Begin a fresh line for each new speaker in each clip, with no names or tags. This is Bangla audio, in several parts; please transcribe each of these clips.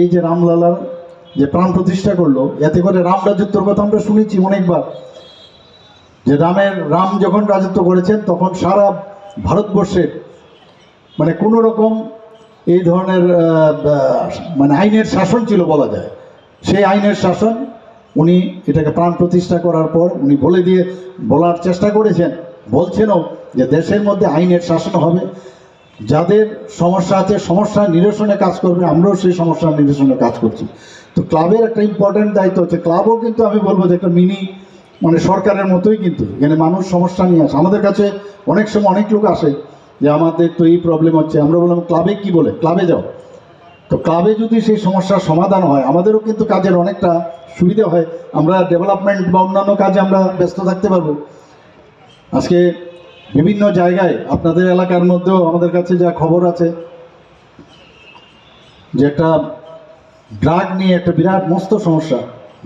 এই যে রামলালার যে প্রাণ প্রতিষ্ঠা করল, এতে করে রাম রাজত্বর কথা আমরা শুনেছি অনেকবার। যে রামের, রাম যখন রাজত্ব করেছেন, তখন সারা ভারতবর্ষের মানে কোনো রকম এই ধরনের মানে আইনের শাসন ছিল বলা যায়। সেই আইনের শাসন উনি এটাকে প্রাণ প্রতিষ্ঠা করার পর উনি বলে দিয়ে, বলার চেষ্টা করেছেন, বলছেনও যে দেশের মধ্যে আইনের শাসন হবে। যাদের সমস্যা আছে, সমস্যা নিরসনে কাজ করবে, আমরাও সেই সমস্যা নিরসনে কাজ করছি। তো ক্লাবের একটা ইম্পর্ট্যান্ট দায়িত্ব হচ্ছে, ক্লাবও কিন্তু আমি বলব যে একটা মিনি মানে সরকারের মতোই কিন্তু, এখানে মানুষ সমস্যা নিয়ে আসে। আমাদের কাছে অনেক সময় অনেক লোক আসে যে, আমাদের তো এই প্রবলেম হচ্ছে। আমরা বললাম, ক্লাবে কি বলে? ক্লাবে যাও। তো ক্লাবে যদি সেই সমস্যার সমাধান হয়, আমাদেরও কিন্তু কাজের অনেকটা সুবিধা হয়। আমরা ডেভেলপমেন্ট বা অন্যান্য কাজে আমরা ব্যস্ত থাকতে পারব। আজকে বিভিন্ন জায়গায় আপনাদের এলাকার মধ্যেও আমাদের কাছে যা খবর আছে, যে একটা ড্রাগ নিয়ে একটা বিরাট মস্ত সমস্যা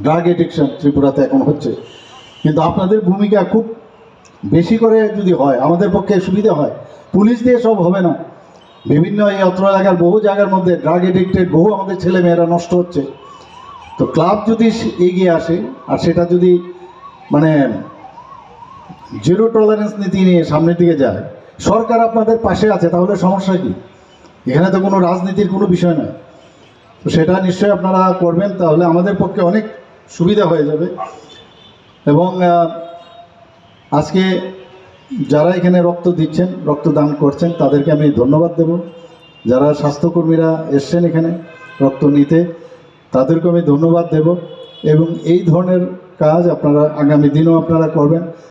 ড্রাগ এডিকশন ত্রিপুরাতে এখন হচ্ছে। কিন্তু আপনাদের ভূমিকা খুব বেশি করে যদি হয়, আমাদের পক্ষে সুবিধা হয়, পুলিশ দিয়ে সব হবে না। বিভিন্ন এই অত্র এলাকার বহু জায়গার মধ্যে ড্রাগ এডিক্টেড বহু আমাদের ছেলে মেয়েরা নষ্ট হচ্ছে। তো ক্লাব যদি এগিয়ে আসে, আর সেটা যদি মানে জিরো টলারেন্স নীতি নিয়ে সামনের দিকে যায়। সরকার আপনাদের পাশে আছে, তাহলে সমস্যা কি? এখানে তো কোনো রাজনীতির কোনো বিষয় নয়। তো সেটা নিশ্চয়ই আপনারা করবেন, তাহলে আমাদের পক্ষে অনেক সুবিধা হয়ে যাবে। এবং আজকে যারা এখানে রক্ত দিচ্ছেন, রক্তদান করছেন, তাদেরকে আমি ধন্যবাদ দেব। যারা স্বাস্থ্যকর্মীরা এসছেন এখানে রক্ত নিতে তাদেরকে আমি ধন্যবাদ দেব। এবং এই ধরনের কাজ আপনারা আগামী দিনও আপনারা করবেন।